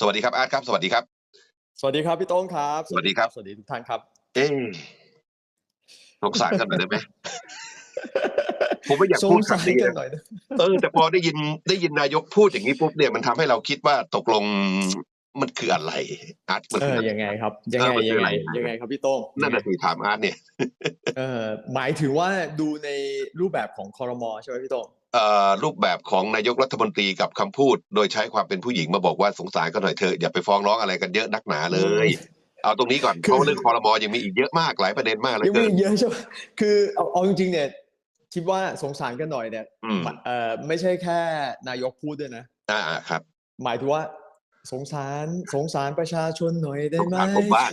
สวัสดีครับอาร์ตครับ สวัสดีครับ สวัสดีครับพี่โต้งครับ สวัสดีครับ สวัสดีทุกท่านครับ เอ๊ะสงสารกันหน่อยได้ไหมผมไม่อยากพูดสงสารคำนี้กันนะหน่อยนะเออแต่พอได้ยินได้ยินนายกพูดอย่างนี้ปุ๊บเนี่ยมันทำให้เราคิดว่าตกลงมันคืออะไรอาร์ตมันเอคือออะไรยังไงครับ ยังไงเออมันคือยังอะไรไงยังไงครับพี่โต้งนั่นน่ะสิถามอาร์ตเนี่ยเออหมายถึงว่าดูในรูปแบบของคอรมอใช่ไหมพี่โต้งเอ่อ รูปแบบของนายกรัฐมนตรีกับคำพูด โดยใช้ความเป็นผู้หญิงมาบอกว่าสงสารกันหน่อยเถอะอย่าไปฟ้องร้องอะไรกันเยอะนักหนาเลย เอาตรงนี้ก่อนคือเพราะเรื่องคอรมอยังมีอีกเยอะมากหลายประเด็นมากเหลยยังเกิมีนอีกเยอะใช่ไหมคือเอาเอาจริงๆเนี่ยคิดว่าสงสารกันหน่อยเนี่ยอืมเอ่อไม่ใช่แค่นายกพูดด้วยนะอ่าครับ หมายถึงว่าสงสารสงสารประชาชนหน่อยได้สงไหมสารผมบ้าง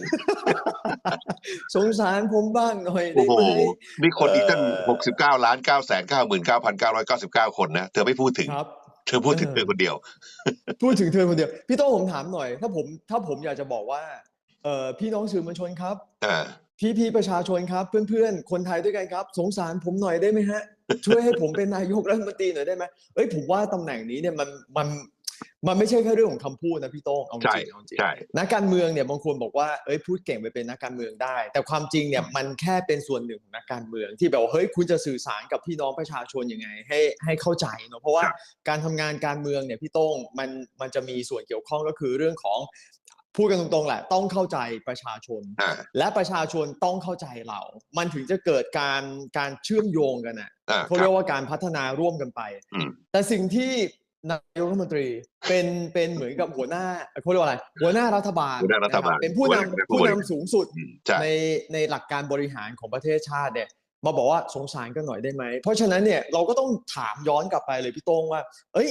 สงสารผมบ้างหน่อยโอ้ได้โหไหมมีคนอีกตั้งเออหกสิบเก้าล้านเก้าแสนเก้าหมื่นเก้าพันเก้าร้อยเก้าสิบเก้าคนนะ เธอไม่พูดถึงครับเธอพูดถึงเออเธอคนเดียว พูดถึงเธอคนเดียว พี่โต้งผมถามหน่อย ถ้าผมถ้าผมอยากจะบอกว่าเอ่อพี่น้องสื่อมวลชนครับอ่าพี่พี่ประชาชนครับ เพื่อนๆ คนไทยด้วยกันครับ สงสารผมหน่อยได้ไหมฮะ ช่วยให้ผมเป็นนายกรัฐมนตรีหน่อยได้ไหมเอ้ยผมว่าตำแหน่งนี้เนี่ยมันมัน มันไม่ใช่แค่เรื่องของคำพูดนะพี่โต้งเอาจใช่ริงเอาจริงใช่นักการเมืองเนี่ยบางคนบอกว่าเอ้ยพูดเก่งไปเป็นนักการเมืองได้ แต่ความจริงเนี่ยมันแค่เป็นส่วนหนึ่งของนักการเมือง ที่แบบว่าเฮ้ยคุณจะสื่อสารกับพี่น้องประชาชนยังไง ให้ให้เข้าใจเนอะเพราะว่าครับการทำงานการเมืองเนี่ยพี่โต้งมันมันจะมีส่วนเกี่ยวข้องก็คือเรื่องของพูดกันตรงๆแหละต้องเข้าใจประชาชนอ่าและประชาชนต้องเข้าใจเรา มันถึงจะเกิดการการเชื่อมโยงกันอะอ่าเขาคเรีรัยบกว่าการพัฒนาร่วมกันไปอืมแต่สิ่งที่ นายกรัฐมนตรีเป็นเป็นเหมือนกับหัวหน้าเขาเรียกว่าอะไร หัวหน้ารัฐบาลหัวหน้ารัฐบาลนะคเป็นผู้หัวหน้านำผู้ผู้บริหารนำสูงสุดอืมใช่ในในหลักการบริหารของประเทศชาติเนี่ยมาบอกว่าสงสารกันหน่อยได้ไหม เพราะฉะนั้นเนี่ยเราก็ต้องถามย้อนกลับไปเลยพี่โต้งว่า เอ้ย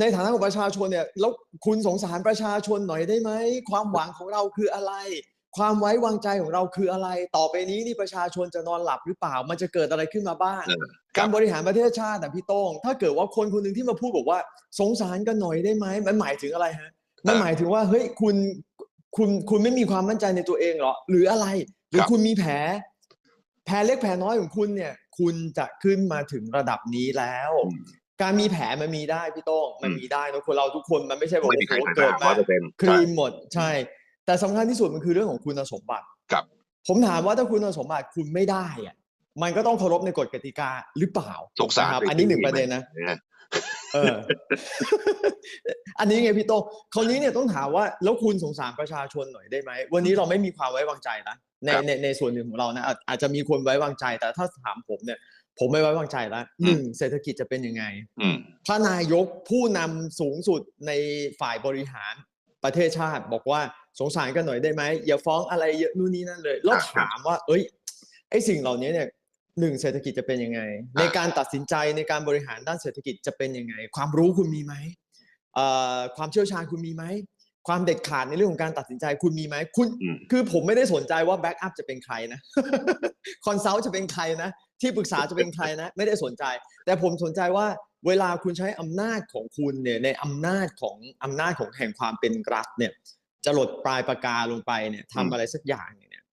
ในฐานะของประชาชนเนี่ยแล้วคุณสงสารประชาชนหน่อยได้ไหม ความหวังของเราคืออะไร ความไว้วางใจของเราคืออะไร ต่อไปนี้นี่ประชาชนจะนอนหลับหรือเปล่า มันจะเกิดอะไรขึ้นมาบ้างเออ การบริหารประเทศชาตินะพี่โต้งถ้าเกิดว่าคนคนหนึ่งที่มาพูดบอกว่า สงสารกันหน่อยได้ไหมมันหมายถึงอะไรฮะมันหมายถึงว่าเฮ้ยคุณคุณคุณไม่มีความมั่นใจในตัวเองเหรอ หรืออะไร หรือครับคุณมีแผล แผลเล็กแผลน้อยของคุณเนี่ย คุณจะขึ้นมาถึงระดับนี้แล้วอืมการมีแผลมันมีได้พี่โต้งมันอืมมีได้นะคนเราทุกคนมันไม่ใช่บอกไม่มีใครโอ้โหถ่ายเกิดร้อมายเปอร์เซ็นต์คลีนหมดใช่ แต่สำคัญที่สุดมันคือเรื่องของคุณสมบัติครับ ผมถามว่าถ้าคุณสมบัติคุณไม่ได้อะ มันก็ต้องเคารพในกฎกติกาหรือเปล่าสงสารนะครับไปอันนี้หนึ่งที่ประเด็นนะเนี่ยเออ อันนี้ไงพี่โตงคราวนี้เนี่ยต้องถามว่าแล้วคุณสงสารประชาชนหน่อยได้ไหมวันนี้เราไม่มีความไว้วางใจนะในครับในในส่วนหนึ่งของเรานะอาจอาจจะมีคนไว้วางใจแต่ถ้าถามผมเนี่ย ผมไม่ไว้วางใจแล้วหนึ่งเศรษฐกิจจะเป็นยังไงอืมถ้านายกผู้นำสูงสุดในฝ่ายบริหารประเทศชาติ บอกว่าสงสารกันหน่อยได้ไหมอย่าฟ้องอะไรเยอะนู่นนี่นั่นเลยแล้วครับถามว่า เอ้ยไอ้สิ่งเหล่านี้เนี่ย หนึ่งเศรษฐกิจจะเป็นยังไง ในการตัดสินใจในการบริหารด้านเศรษฐกิจจะเป็นยังไง ความรู้คุณมีไหมเอ่อความเชี่ยวชาญคุณมีไหมความเด็ดขาดในเรื่องของการตัดสินใจคุณมีไหมคุณอืมคือผมไม่ได้สนใจว่าแบ็กอัพจะเป็นใครนะคอนซัลท์จะเป็นใครนะ ที่ปรึกษาจะเป็นใครนะ ไม่ได้สนใจ แต่ผมสนใจว่าเวลาคุณใช้อำนาจของคุณเนี่ยในอำนาจของอำนาจของแห่งความเป็นรัฐเนี่ยจะหลดปลายปากกาลงไปเนี่ยอืมทำอะไรสักอย่างเนี่ย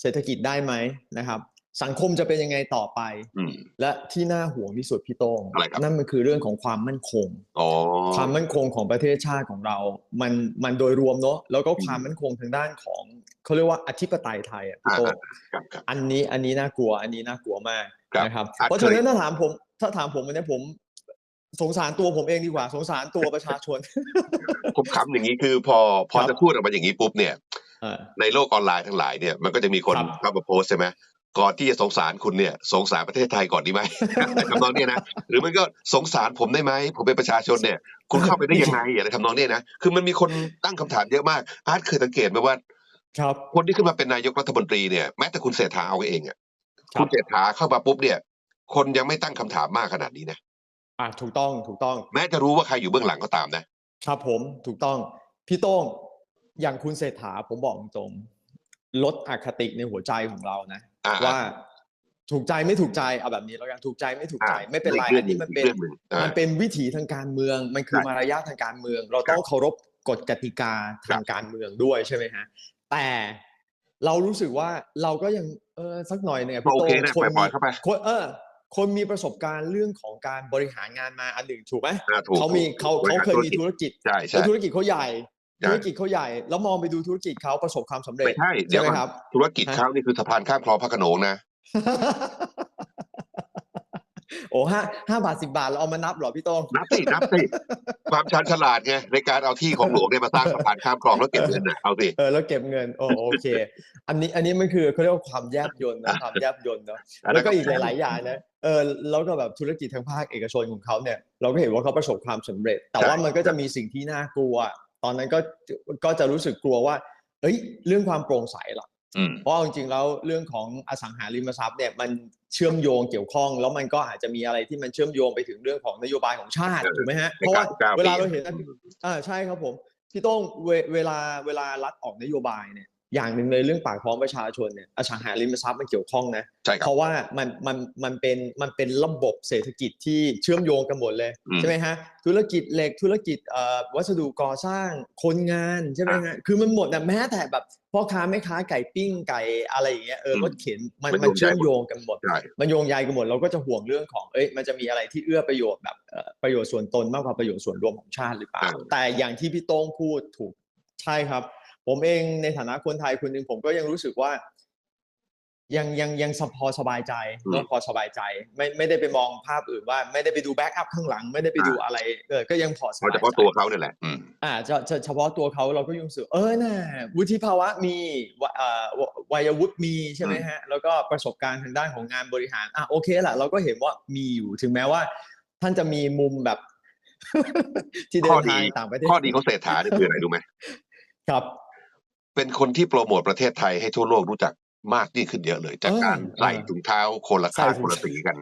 เศรษฐกิจได้ไหมนะครับ สังคมจะเป็นยังไงต่อไปอืมและที่น่าห่วงที่สุดพี่โต้งอะไรครับนั่นมันคือเรื่องของความมั่นคงอ๋อความมั่นคงของประเทศชาติของเรา มันมันโดยรวมเนอะแล้วก็อืมความมั่นคงทางด้านของเขาเรียกว่าอธิปไตยไทยอะพี่โต้งครับครับอันนี้อันนี้น่ากลัว อันนี้น่ากลัวมากครับนะครับอะเพราะฉะนั้เคนยถ้าถามผม ถ้าถามผมวันนี้ผมสงสารตัวผมเองดีกว่า สงสารตัวประชาชนผมคำอย่างนี้คือพอพอครับจะพูดออกมาอย่างนี้ปุ๊บเนี่ยเออในโลกออนไลน์ทั้งหลายเนี่ยมันก็จะมีคนครับเข้ามาโพสต์ใช่ไหม ก่อนที่จะสงสารคุณเนี่ยสงสารประเทศไทยก่อนดีไหมทำนองเนี้ยนะหรือมันก็สงสารผมได้ไหมผมเป็นประชาชนเนี่ย คุณเข้าไปได้ยังไงอะไรทำนองเนี้ยนะคือมันมีคนตั้งคำถามเยอะมากอาร์ตเคยสังเกตไหมว่าครับคนที่ขึ้นมาเป็นนายกรัฐมนตรีเนี่ยแม้แต่คุณเศรษฐาเอาเองอะครับคุณเศรษฐาเข้ามาปุ๊บเนี่ย คนยังไม่ตั้งคำถามมากขนาดนี้นะอะถูกต้องถูกต้อง แม้จะรู้ว่าใครอยู่เบื้องหลังก็ตามนะ ครับผมถูกต้องพี่โต้งอย่างคุณเศรษฐาผมบอกตรงๆลดอคติในหัวใจของเรานะอ่า ว่าถูกใจไม่ถูกใจเอาแบบนี้แล้วกันถูกใจไม่ถูกใจอ่าไม่เป็นไรอีกเรื่อัองนหนึ่นี้งมันอีกเป็นเรื่องหนึ่งอ่ามันเป็นวิถีทางการเมือง มันคือใช่มารยาททางการเมือง เราครับต้องเคารพกฎกติกาครัทางบการเมืองด้วยใช่ไหมฮะแต่เรารู้สึกว่าเราก็ยังเออสักหน่อยเนี่ยก็โอเคพี่นะโต้งปล่อยๆเข้าไปคนเออ คนมีประสบการณ์เรื่องของการบริหารงานมาอันหนึ่งถูกไหมอ่าถูกเขามีเขาถูกเขาเคยบมีริหรธุรกิจใช่ใช่แล้วธุรกิจเขาใหญ่ใช่ ธุรกิจเขาใหญ่ แล้วมองไปดูธุรกิจเขาประสบความสำเร็จไม่ใช่เดี๋ยวไหมก่อนครับ ธุรกิจเขานี่คือสะพานข้ามคลองพระโขนงนะโอ้ห้าห้าบาทสิบาทเราเอามานับเหรอพี่โต้งนับสินับสิความชาญฉลาดไงในการเอาที่ของหลวงเนี่ยมาสร้างสะพานข้ามคลองแล้วเก็บเงินน่ะเอาสิเออแล้วเก็บเงินโอ้โอเค อันนี้อันนี้มันคือเขาเรียกว่าความแยบยนต์นะความแยบยนต์เนาะอันแล้นั้วนก็อีกหลายๆๆอย่างนะเออแล้วก็แบบธุรกิจทางภาคเอกชนของเขาเนี่ย เราก็เห็นว่าเขาประสบความสำเร็จ แต่ใช่ว่ามันก็จะมีสิ่งที่น่ากลัวต อนนั้นก็ก็จะรู้สึกกลัวว่า เอ้ย เรื่องความโปร่งใสล่ะอืมเพราะเอาจริงๆแล้วเรื่องของอสังหาริมทรัพย์เนี่ยมันเชื่อมโยงเกี่ยวข้อง แล้วมันก็อาจจะมีอะไรที่มันเชื่อมโยงไปถึงเรื่องของนโยบายของชาติเออถูกไหมฮะในเพราะว่าการเวลาปีเราเห็นนะอ่าใช่ครับผมพี่โต้องเวเวลาเวลารัฐออกนโยบายเนี่ย อย่างหนึ่งเลยเรื่องปากท้องประชาชนเนี่ยอสังหาริมทรัพย์มันเกี่ยวข้องนะใช่ครัเพบราะว่ามันมันมันเป็นมันเป็นระบบเศรษฐกิจที่เชื่อมโยงกันหมดเลยอืมใช่ไหมฮะธุรกิจเหล็กธุรกิจเอ่อวัสดุก่อสร้างคนงานใช่ไหมฮะคือมันหมดนะแม้แต่แบบพ่อค้าแม่ค้าไก่ปิ้งไก่อะไรอย่างเงี้ยเอออืมรถเข็นมันมันมันโยงใยเชื่อมโยงกันหมดใช่มันโยงใยกันหมดเราก็จะห่วงเรื่องของเอ้ยมันจะมีอะไรที่เอื้อประโยชน์แบบเอ่อประโยชน์ส่วนตนมากกว่าประโยชน์ส่วนรวมของชาติหรือเปล่าอ่าแต่อย่างที่พี่โต้งพูดถูกใช่ครับ ผมเองในฐานะคนไทยคนหนึ่งผมก็ยังรู้สึกว่า ยังยังยังสพอสบายใจเนอะพอสบายใจ ไม่ไม่ได้ไปมองภาพอื่นว่า ไม่ได้ไปดูแบ็กอัพข้างหลัง ไม่ได้ไปดูอะไรเออก็ยังพอสเพราะบายเฉใจพาะตัวเขาเนี่ยแหละอืมอ่าจะจะเฉพาะตัวเขาเราก็ยังรู้สึกเออน่ะวุฒิภาวะมีวะเอ่อววัยวุฒิมีใช่ไหมฮะ แล้วก็ประสบการณ์ทางด้านของงานบริหารอะโอเคแหละเราก็เห็นว่ามีอยู่ถึงแม้ว่า ท่านจะมีมุมแบบที่เดิข้อนดีทางต่างประเทศข้อดีของเศรษฐาเนี่ยคืออะไรรู้ไหมครับ เป็นคนที่โปรโมทประเทศไทยให้ทั่วโลกรู้จักมากยิ่งขึ้นเยอะเลย จากเออการใส่เออถุงเท้าคนละใส่ข้างถุงคนละสีกัน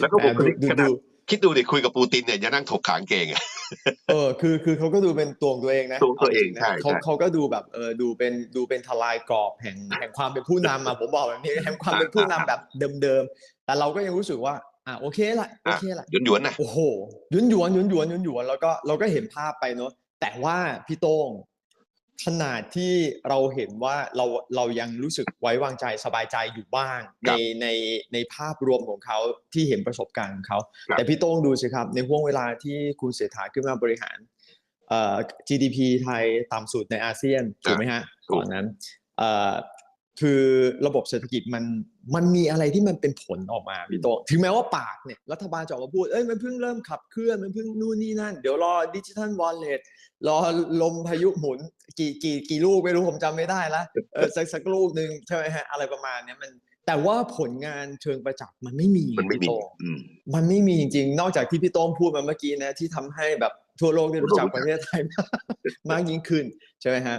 แล้วก็แหบุมคลิกดูขนาดดูคิดดูดิคุยกับปูตินเนี่ยอย่านั่งถกขางเกงอะเออคือคือเขาก็ดูเป็นตัวของตัวเองนะตัวของตัวเองาจริๆนะใช่เขาใช่เขาก็ดูแบบเออดูเป็นดูเป็นทลายกรอบแห่งแห่งความเป็นผู้นำอะผมบอกแบบนี้แห่งความเป็นผู้นำแบบเดิมๆแต่เราก็ยังรู้สึกว่าอะโอเคละโอเคละหยวนหยวนๆนะโอ้โหหยวนหยวนหยวนหยวนหยวนหยวนแล้วก็เราก็เห็นภาพไปเนอะ แต่ว่าพี่โต้งขนาดที่เราเห็นว่าเราเรายังรู้สึกไว้วางใจสบายใจอยู่บ้าง ในในในภาพรวมของเขาที่เห็นประสบการณ์ของเขา แต่พี่โต้งดูสิครับ ในห่วงเวลาที่คุณเศรษฐาขึ้นมาบริหารเอ่อ GDP ไทยต่ำสุดในอาเซียนถูกไหมฮะก่อนนั้นเอ่อ คือระบบเศรษฐกิจมันมันมีอะไรที่มันเป็นผลออกมาพี่โต้งถึงแม้ว่าปากเนี่ยรัฐบาลจะออกมาพูดเอ้ยมันเพิ่งเริ่มขับเคลื่อนมันเพิ่งนู่นนี่นั่น เดี๋ยวรอดิจิทัลวอลเล็ตรอลมพายุหมุน กี่กี่กี่ลูกไม่รู้ผมจำไม่ได้ละเออสักสักลูกหนึ่งใช่ไหมฮะอะไรประมาณเนี้ยมัน แต่ว่าผลงานเชิงประจักษ์มันไม่มีมันไม่มีพี่โต้งอืมมันไม่มีจริงๆ นอกจากที่พี่โต้งพูดมาเมื่อกี้นะที่ทำให้แบบ ทั่วโลกได้รู้จักประเทศไทยมากมากยิ่งขึ้นใช่ไหมฮะ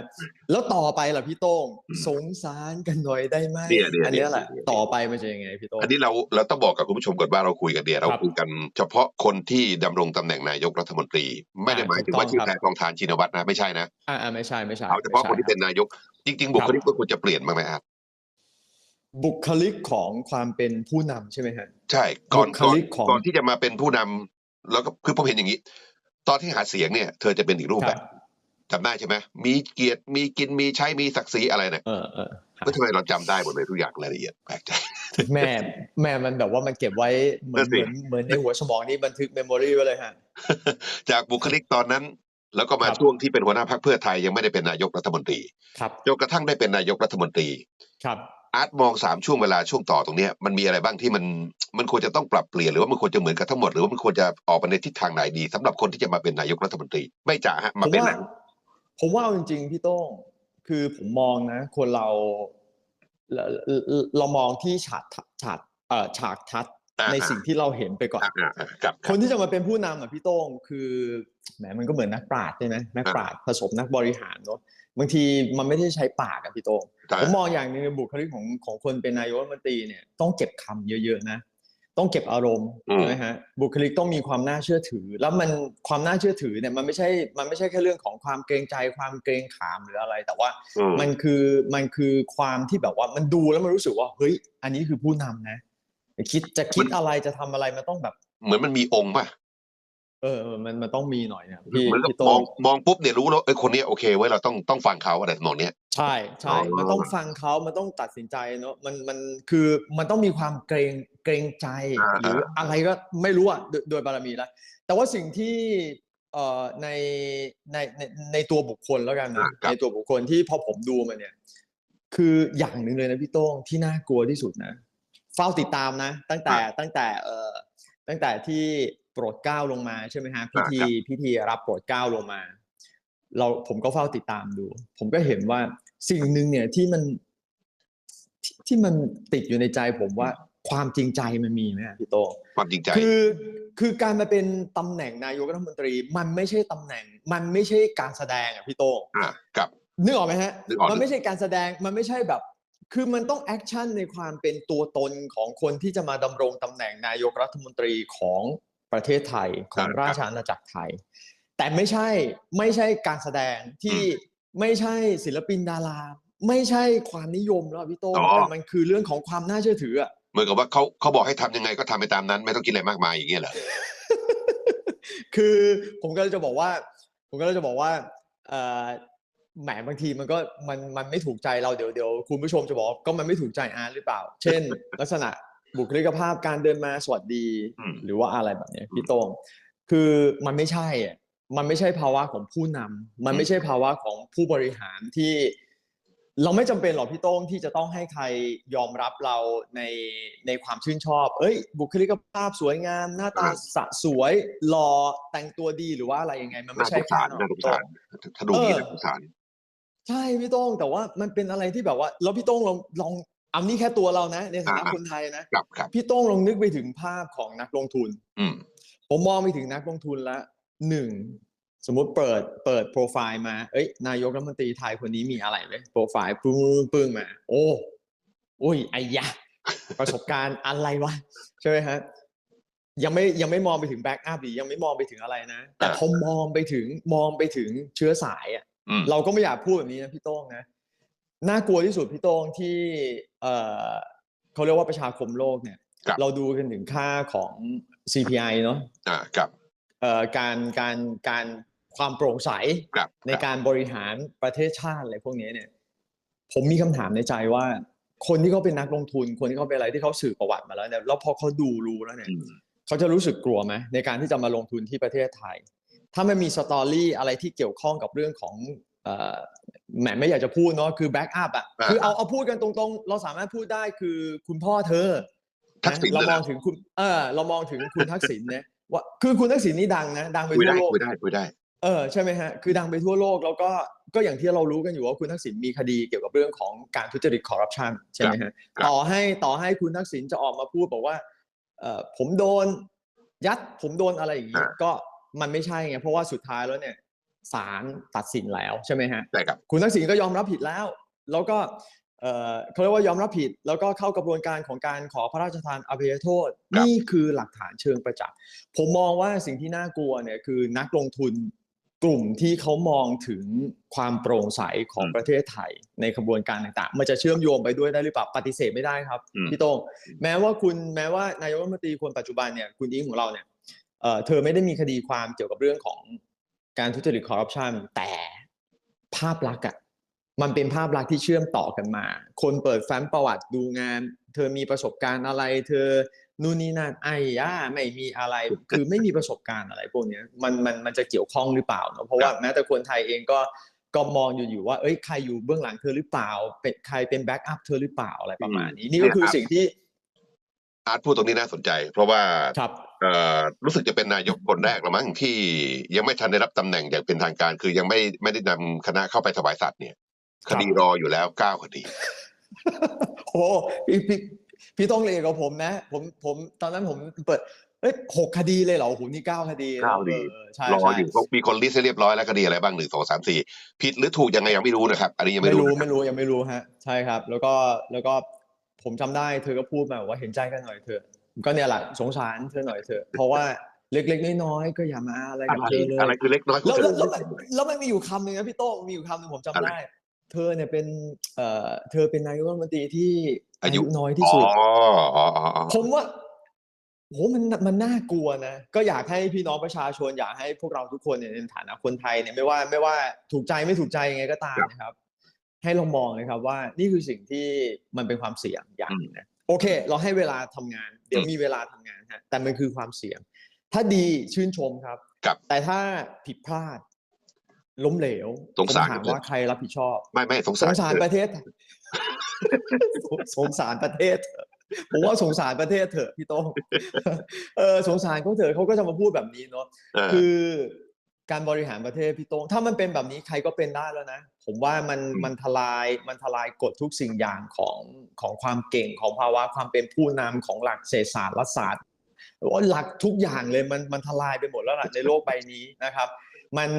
แล้วต่อไปล่ะพี่โต้งอืมสงสารกันหน่อยได้ไหมเนี่ยเนี่ยอันเนี้ยแหละเนี่ยต่อไปมันจะยังไงพี่โต้งอันนี้เราเราต้องบอกกับคุณผู้ชมก่อนว่าเราคุยกันเนี่ยเราครับคุยกันเฉพาะคนที่ดำรงตำแหน่งนายกรัฐมนตรี ไม่ได้อ่าหมายถึงว่าถูกต้องชื่อครับแพทองทานชินวัตรนะไม่ใช่นะอ่าอ่าไม่ใช่ไม่ใช่เอาเฉพาะไม่คนใช่ที่เป็นนายก จริง ๆ บุคลิกก็ควรจะเปลี่ยนบ้างไหมครับบุคลิกของความเป็นผู้นำใช่ไหมฮะใช่ก่อนบุคก่อนลิกของก่อนที่จะมาเป็นผู้นำแล้วก็คือผมเห็นอย่างนี้ ตอนที่หาเสียงเนี่ย เธอจะเป็นอีกรูปคแบรับบจำได้ใช่ไหมมีเกียรติมีกินมีใช้มีศักดิ์ศรีอะไรเนี่ยเออเออครับก็ทำไมเราจำได้หมดเลยทุกอย่างรายละเอียดแปลกใจแม่แม่มันแบบว่ามันเก็บไว้เหมือนนั่นสิเหมือนเหมือนในหัวสมองนี่บันทึกเมมโมรีไว้เลยฮะจากบุคลิกตอนนั้น แล้วก็มาครับช่วงที่เป็นหัวหน้าพรรคเพื่อไทยยังไม่ได้เป็นนายกรัฐมนตรีครับจนกระทั่งได้เป็นนายกรัฐมนตรีครับ อาร์ตมองสามช่วงเวลาช่วงต่อตรงเนี้ยมันมีอะไรบ้างที่มันมันควรจะต้องปรับเปลี่ยนหรือว่ามันควรจะเหมือนกันทั้งหมดหรือว่ามันควรจะออกไปในทิศทางไหนดีสำหรับคนที่จะมาเป็นนายกรัฐมนตรี ไม่จ่าฮะผมมาเป็นว่านะผมว่าเอาจริงๆพี่โต้งคือผมมองนะ คนเราเราเรามองที่ฉากทัศน์ฉากเอ่อฉากทัศน์อ่า ในสิ่งที่เราเห็นไปก่อนอ่าอ่าอ่าครับคครับนที่จะมาเป็นผู้นำอะพี่โต้งคือแหมมันก็เหมือนนักปราชญ์ใช่ไหมนักปราชญ์ผสมนักบริหารเนาะบางทีมันไม่ได้ใช้ปากอะพี่โต้งครับผมมองอย่างหนึงในบุคลิกของของคนเป็นนายกรัฐมนตรีเนี่ยต้องเก็บคำเยอะๆนะต้องเก็บอารมณ์อืมใช่ไหมฮะบุคลิกต้องมีความน่าเชื่อถือ แล้วมันความน่าเชื่อถือเนี่ยมันไม่ใช่มันไม่ใช่แค่เรื่องของความเกรงใจความเกรงขามหรืออะไร แต่ว่าอืมมันคือมันคือความที่แบบว่ามันดูแล้วมันรู้สึกว่าเฮ้ยอันนี้คือผู้นำนะ คิดจะคิดอะไรจะทำอะไรมันต้องแบบ เหมือนมันมีองค์ป่ะเออเออมันมันต้องมีหน่อยนะพี่เหมือนกับพี่โตมองมองปุ๊บเนี่ยรู้แล้วเอ้ยคนเนี้ยโอเคไว้ยเราต้องต้องฟังเขาอะไรทำนองเนี้ยใช่ใช่อ๋อมันต้องฟังเขามันต้องตัดสินใจเนอะมันมันคือมันต้องมีความเกรงเกรงใจอ่าหรืออะไรก็ไม่รู้อะโดยโดยบารมีแล้วแต่ว่าสิ่งที่เอ่อในในในในตัวบุคคลแล้วกันนะในตัวบุคคลที่พอผมดูมาเนี่ย คืออย่างหนึ่งเลยนะพี่โต้งที่น่ากลัวที่สุดนะ เฝ้าติดตามนะ ตั้งแต่ตั้งแต่เอ่อตั้งแต่ที่โปรดเกล้าลงมาใช่ไหมฮะพิธีพิธีรับโปรดเกล้าลงมา เราผมก็เฝ้าติดตามดู ผมก็เห็นว่าสิ่งหนึ่งเนี่ยที่มันที่ที่มันติดอยู่ในใจผมว่าความจริงใจมันมีไหมอะพี่โต้งความจริงใจ คือคือการมาเป็นตำแหน่งนายกรัฐมนตรี มันไม่ใช่ตำแหน่ง มันไม่ใช่การแสดงอะพี่โต้งอ่ากับนึกออกไหมฮะนึกออกมันไม่ใช่การแสดงมันไม่ใช่แบบ คือมันต้องแอคชั่นในความเป็นตัวตนของคนที่จะมาดำรงตำแหน่งนายกรัฐมนตรีของประเทศไทยของราชอาณาจักรไทย แต่ไม่ใช่ไม่ใช่การแสดงที่ไม่ใช่ศิลปินดารา ไม่ใช่ความนิยมแล้วพี่โต้งแต่มันคือเรื่องของความน่าเชื่อถืออะเหมือนกับว่าเขาเขาบอกให้ทำยังไงก็ทำไปตามนั้น ไม่ต้องคิดอะไรมากมายอย่างเงี้ยเหรอคือผมก็เลยจะบอกว่า ผมก็เลยจะบอกว่าเอ่อ แหมบางทีมันก็มันมันไม่ถูกใจเราเดี๋ยวเดี๋ยวคุณผู้ชมจะบอกว่าก็มันไม่ถูกใจอาร์ตหรือเปล่า เช่น ลักษณะบุคลิกภาพการเดินมาสวัสดีอืมหรือว่าอะไรแบบเนี้ยพี่โต้งคือมันไม่ใช่อะมันไม่ใช่ภาวะของผู้นำมันไม่ใช่ภาวะของผู้บริหารที่เราไม่จำเป็นหรอกพี่โต้งที่จะต้องให้ใครยอมรับเราในในความชื่นชอบ เอ้ย บุคลิกภาพสวยงาม หน้าตาสะสวยหล่อแต่งตัวดีหรือว่าอะไรยังไง มันไม่น่าสใช่งสารแค่น่าสนั้นงสารถ้าดูนี่น่าสงสาร ใช่พี่โต้งแต่ว่ามันเป็นอะไรที่แบบว่า แล้วพี่โต้งลองลองเอานี่แค่ตัวเรานะ ในฐานะอ่า คนไทยนะกับครับพี่โต้งลองนึกไปถึงภาพของนักลงทุน อืม ผมมองไปถึงนักลงทุนละหนึ่งสมมุติเปิดเปิดโปรไฟล์มา เอ้ย นายกรัฐมนตรีไทยคนนี้มีอะไรเลยโปรไฟล์ปึ้งปึ้งมา โอ้โอ้ยไอ้ยะ ประสบการณ์อะไรวะ ใช่ไหมฮะยังไม่ยังไม่มองไปถึงแบ็กอัพหรือยังไม่มองไปถึงอะไรนะ แต่อ่า พอมองไปถึงมองไปถึงเชื้อสายอะอืม เราก็ไม่อยากพูดแบบนี้นะพี่โต้งนะน่ากลัวที่สุดพี่โต้งที่เออเขาเรียกว่าประชาคมโลกเนี่ยครับเราดูกันถึงค่าของ CPI เนาะอ่ากับเอ่อการการการความโปร่งใสกับในการบริหารประเทศชาติอะไรพวกนี้เนี่ย ผมมีคำถามในใจว่า คนที่เขาเป็นนักลงทุน คนที่เขาเป็นอะไรที่เขาสืบประวัติมาแล้วเนี่ยแล้วพอเขาดูรู้แล้วเนี่ยอืมเขาจะรู้สึกกลัวไหมในการที่จะมาลงทุนที่ประเทศไทย ถ้าไม่มีสตอรี่อะไรที่เกี่ยวข้องกับเรื่องของเอ่อแหมไม่อยากจะพูดเนาะคือแบ็กอัพอะอ่าคือเอาเอาพูดกันตรงๆ เราสามารถพูดได้คือคุณพ่อเธอทักษิณเราเลยมนะองถึงคุณเออเรามองถึงคุณทักษิณเนี่ยว่าคือคุณทักษิณนี่ดังนะดังไปคุยทั่ได้วโลกคุยได้คุยได้เออใช่ไหมฮะคือดังไปทั่วโลกแล้วก็ก็อย่างที่เรารู้กันอยู่ว่าคุณทักษิณมีคดีเกี่ยวกับเรื่องของการทุจริตคอร์รัปชันใช่ไหมฮะครับต่อให้ต่อให้คุณทักษิณจะออกมาพูดบอกว่าเออผมโดนยัดผมโดนอะไรอย่างนี้ก็ มันไม่ใช่ไงเพราะว่าสุดท้ายแล้วเนี่ยศาลตัดสินแล้วใช่ไหมฮะใช่ครับคุณทักษิณก็ยอมรับผิดแล้ว แล้วก็เอ่อเขาเรียกว่ายอมรับผิด แล้วก็เข้ากระบวนการของการขอพระราชทานอภัยโทษครับนี่คือหลักฐานเชิงประจักษ์ผมมองว่าสิ่งที่น่ากลัวเนี่ยคือนักลงทุนกลุ่มที่เขามองถึงความโปร่งใสของประเทศไทยในกระบวนการต่างๆ มันจะเชื่อมโยงไปด้วยได้หรือเปล่าปฏิเสธไม่ได้ครับอืมพี่โต้งแม้ว่าคุณแม้ว่านายกรัฐมนตรีคนปัจจุบันเนี่ยคุณอิงของเราเนี่ย เอ่อเธอไม่ได้มีคดีความเกี่ยวกับเรื่องของการทุจริตคอร์รัปชันแต่ภาพลักษณ์อะมันเป็นภาพลักษณ์ที่เชื่อมต่อกันมา คนเปิดแฟ้มประวัติดูงาน เธอมีประสบการณ์อะไร เธอนู่นนี่นั่นไอ้ย่าไม่มีอะไร คือไม่มีประสบการณ์อะไรพวกเนี้ยมันมันมันจะเกี่ยวข้องหรือเปล่าเนอะเพราะว่าแม้แต่คนไทยเองก็ก็มองอยู่อยู่ว่า เอ้ยใครอยู่เบื้องหลังเธอหรือเปล่า เป็นใครเป็นแบ็กอัพเธอหรือเปล่าอะไรประมาณนี้ นี่ก็คือสิ่งที่อาร์ตพูดตรงนี้น่าสนใจ เพราะว่าค รับเอ่อรู้สึกจะเป็นนายกคนแรกละมั้งที่ยังไม่ทันได้รับตำแหน่งอย่างเป็นทางการ คือยังไม่ไม่ได้นำคณะเข้าไปถวายสัตว์เนี่ยคดีรออยู่แล้วเก้าคดีโอ้พี่พี่พี่ต้องเลกับผมนะ ผมผมตอนนั้นผมเปิดเอ้ยหกคดีเลยเหรอโอ้โหนี่เก้าคดีเก้าคดีออใช่รอใช่อยู่เขามีคนลิสต์ให้เรียบร้อยแล้วคดีอะไรบ้างหนึ่งสองสามสี่ผิดหรือถูกยังไงยังไม่รู้นะครับ อันนี้ยังไม่ไม่รู้รู้นะครับไม่รู้ยังไม่รู้ฮะ ใช่ครับ แล้วก็แล้วก็ผมจำได้เธอก็พูดมาว่าเห็นใจกันหน่อยเถอะ ก็เนี่ยแหละสงสารเธอหน่อยเถอะเพราะว่าเล็กๆน้อยๆก็อย่ามาอะไรอะกับไรเธอเลยอะไรคือเล็กน้อยแล้วแล้วแล้วคุมันณจะแล้วมันมีอยู่คำหนึ่งนะพี่โต้งมีอยู่คำหนึ่งผมจำอะไรได้ เธอเนี่ยเป็นเอ่อเธอเป็นนายกรัฐมนตรีที่อาอายุยุน้อยที่อ๋อสุดอ๋ออ๋ออ๋อผมว่าโหมันมันน่ากลัวนะ ก็อยากให้พี่น้องประชาชนอยากให้พวกเราทุกคนเนี่ยในฐานะคนไทยเนี่ยไม่ว่าไม่ว่าถูกใจไม่ถูกใจยังไงก็ตามนะครับ ให้เรามองนะครับว่านี่คือสิ่งที่มันเป็นความเสี่ยงอย่างหนึ่งนะ โอเค เราให้เวลาทำงาน เดี๋ยวมีเวลาทำงานฮะแต่มันคือความเสี่ยง ถ้าดีชื่นชมครับครับแต่ถ้าผิดพลาด ล้มเหลวสงสารผมถามว่าใครรับผิดชอบ ไม่ไม่สงสสารงสารประเทศ สงสารประเทศเถอะผมว่าสงสารประเทศเถอะพี่โต้งเออสงสารเขาเถอะเขาก็จะมาพูดแบบนี้เนาะเออคือ การบริหารประเทศพี่โต้งถ้ามันเป็นแบบนี้ใครก็เป็นได้แล้วนะ ผมว่ามันอืมมันทลายมันทลายกฎทุกสิ่งอย่างของของความเก่งของภาวะความเป็นผู้นำของหลักเศรษฐศาสตร์รัฐศาสตร์ว่าหลักทุกอย่างเลยมันมันทลายไปหมดแล้วล่ะในโลกใบนี้นะครับ มัน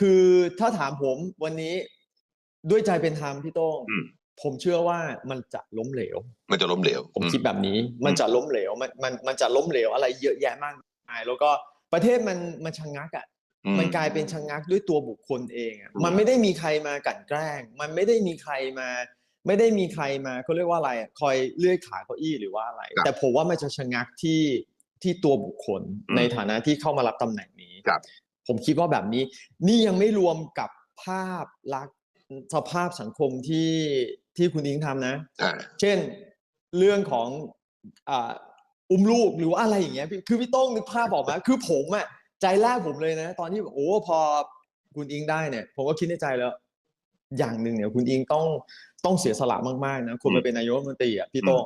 คือถ้าถามผมวันนี้ด้วยใจเป็นธรรมพี่โต้งอืมผมเชื่อว่ามันจะล้มเหลว มันจะล้มเหลว ผมอืคิดแบบนี้ มันจะล้มเหลว มันมันมันจะล้มเหลวอะไรเยอะแยะมากมายแล้วก็ประเทศมันมันชะงักอะอื มันกลายเป็นชะงักด้วยตัวบุคคลเองอะอืมมันไม่ได้มีใครมากลั่นแกล้ง มันไม่ได้มีใครมา ไม่ได้มีใครมาเขาเรียกว่าอะไรอะคอยเลื่อยขาเก้าอี้หรือว่าอะไรครับแต่ผมว่ามันจะชะงักที่ที่ตัวบุคคลอืมในฐานะที่เข้ามารับตำแหน่งนี้ครับ ผมคิดว่าแบบนี้ นี่ยังไม่รวมกับภาพลักษณ์สภาพสังคมที่ที่คุณอิงทำนะอ่าเช่นเรื่องของอ่าอุ้มลูกหรือว่าอะไรอย่างเงี้ยพี่คือพี่โต้งนึกภาพออกไหมคือผมอะ ใจแรกผมเลยนะ ตอนที่โอ้พอคุณอิงได้เนี่ย ผมก็คิดในใจแล้ว อย่างหนึ่งเนี่ย คุณอิงต้องต้องเสียสละมากๆนะคนอืมามเป็นนายกรัฐมนตรีอะพี่โต้ง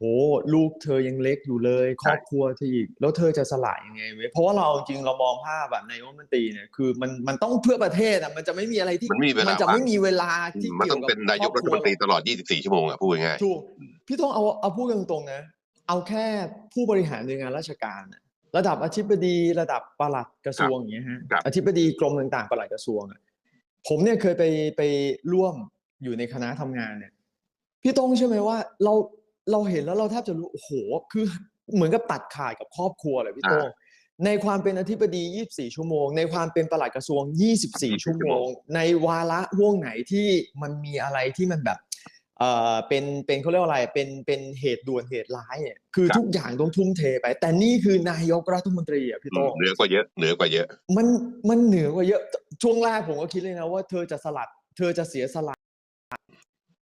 โอ้ลูกเธอยังเล็กอยู่เลย ครอบครัวเธออีกแล้วเธอจะสละยังไงเว้ยเพราะว่าเราจริงเรามองภาพแบบนายกรัฐมนตรีเนี่ยคือมันมันต้องเพื่อประเทศอะมันจะไม่มีอะไรที่มันไม่มีเวลาจะไม่มีเวลาที่มันเกี่ยต้วองกับเป็นนายกครัอบฐคมนตรีตลอด 24 ชั่วโมงอะพูดง่ายถูกพี่ต้องเอาเอาพูดกันตรงๆนะ เอาแค่ผู้บริหารหน่วยงานราชการน่ะ ระดับอธิบดีระดับปลัดกระทรวงอย่างเงี้ยฮะครับอธิบดีกรมต่างๆปลัดกระทรวงอะผมเนี่ยเคยไปไปร่วมอยู่ในคณะทำงานเนี่ย พี่ต้องใช่อไหมว่าเราเราเห็นแล้วเราแทบจะรู้โอ้โหคือเหมือนกับตัดขาดกับครอบครัวเลยพี่โต้งในความเป็นอธิบดี 24 ชั่วโมง ในความเป็นปลัดกระทรวง 24 ชั่วโมง ในวาระห่วงไหนที่มันมีอะไรที่มันแบบ เอ่อเป็นเป็นเขาเรียกว่าอะไรเป็นเป็นเหตุด่วนเหตุร้ายเนี่ยคือครับทุกอย่างต้องทุ่มเทไป แต่นี่คือนายกรัฐมนตรีอะพี่ๆอืโต้มงเหนือกว่าเยอะเหนือกว่าเยอะ มันมันเหนือกว่าเยอะช่วงแรกผมก็คิดเลยนะว่าเธอจะสลัด เธอจะเสียสละ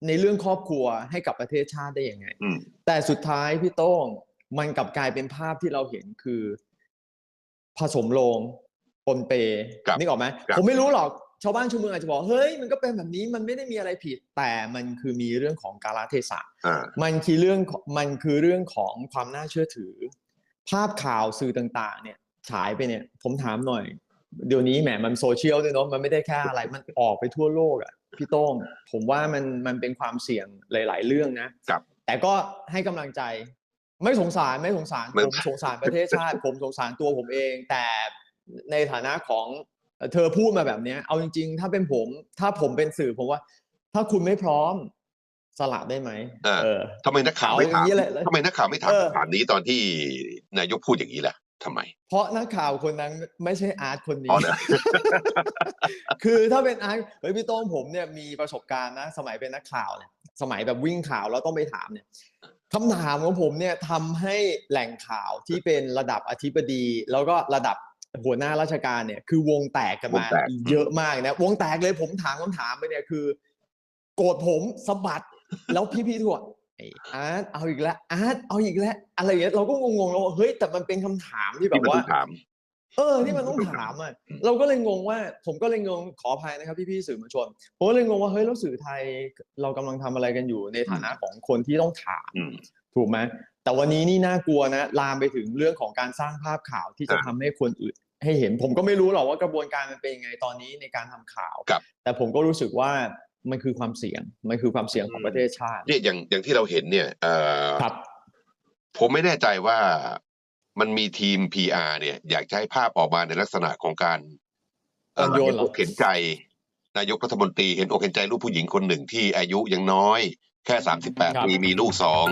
ในเรื่องครอบครัวให้กับประเทศชาติได้ยังไงอืมแต่สุดท้ายพี่โต้งมันกลับกลายเป็นภาพที่เราเห็นคือ ผสมโลงปนเปครับนึกออกไหมครับผมไม่รู้หรอก ชาวบ้านชาวเมืองอาจจะบอกเฮ้ยมันก็เป็นแบบนี้มันไม่ได้มีอะไรผิด แต่มันคือมีเรื่องของกาลเทศะอ่ามันคือเรื่องของมันคือเรื่องของความน่าเชื่อถือ ภาพข่าวสื่อต่างๆ เนี่ยฉายไปเนี่ยผมถามหน่อย เดี๋ยวนี้แหมมันโซเชียลด้วยเนาะมันไม่ได้แค่อะไรมันออกไปทั่วโลกอะ่ะพี่โต้งผมว่ามันมันเป็นความเสี่ยงหลาย ๆ เรื่องนะครับ แต่ก็ให้กำลังใจไม่สงสารไม่สงสารไม่ผมสงสารประเทศชาติ ผมสงสารตัวผมเอง แต่ในฐานะของ เอ่อเธอพูดมาแบบเนี้ยเอาจริง ๆ ถ้าเป็นผม ถ้าผมเป็นสื่อผมว่า ถ้าคุณไม่พร้อมสละได้ไหมอ่าเออทำไมนักข่าวเอาไม่อย่าถางมนี้แหละทำไมนักข่าวไม่ถามเออคำถามนี้ตอนที่นายกพูดอย่างนี้ล่ะทำไม เพราะนักข่าวคนนั้นไม่ใช่อาร์ตคนนี้อ๋อเหรอคือถ้าเป็นอาร์ตเฮ้ยพี่โต้งผมเนี่ยมีประสบการณ์นะ สมัยเป็นนักข่าวเนี่ย สมัยแบบวิ่งข่าวแล้วต้องไปถามเนี่ยคำถามของผมเนี่ยทำให้แหล่งข่าวที่เป็นระดับอธิบดี แล้วก็ระดับ หัวหน้าราชการเนี่ยคือวงแตกกันมาวงแตกเยอะมากนะ วงแตกเลยผมถามคำถามไปเนี่ยคือ โกรธผมสะบัด แล้วพี่ๆทั่วไอ้อาร์ตเอาอีกแล้วอาร์ตเอาอีกแล้วอะไรอย่างเงี้ยเราก็งงๆแล้วว่าเฮ้ยแต่มันเป็นคำถามที่แบที่บมันว่าต้องถามเออที่มันต้องถามอะอืมเราก็เลยงงว่า ผมก็เลยงงขออภัยนะครับพี่ๆสื่อมวลชนผมก็เลยงงว่าเฮ้ยแล้วสื่อไทยเรากำลังทำอะไรกันอยู่ในฐานะของคนที่ต้องถามอืมถูกไหมแต่วันนี้นี่น่ากลัวนะลามไปถึงเรื่องของการสร้างภาพข่าวที่จะอ่าทำให้คนอื่น ให้เห็นผมก็ไม่รู้หรอกว่ากระบวนการมันเป็นยังไงตอนนี้ในการทำข่าวครับแต่ผมก็รู้สึกว่ามันคือความเสี่ยง มันคือความเสี่ยงของอืมประเทศชาติเนี่ยอย่างอย่างที่เราเห็นเนี่ยเอ่อครับผมไม่แน่ใจว่ามันมีทีม PR เนี่ย อยากจะให้ภาพออกมาในลักษณะของการเอ่ออ่อนโยนเห็นเหรออกเห็นใจ นายกรัฐมนตรีเห็นอกเห็นใจลูกผู้หญิงคนหนึ่งที่อายุยังน้อย แค่สามสิบแปดครับปีมีลูกสอง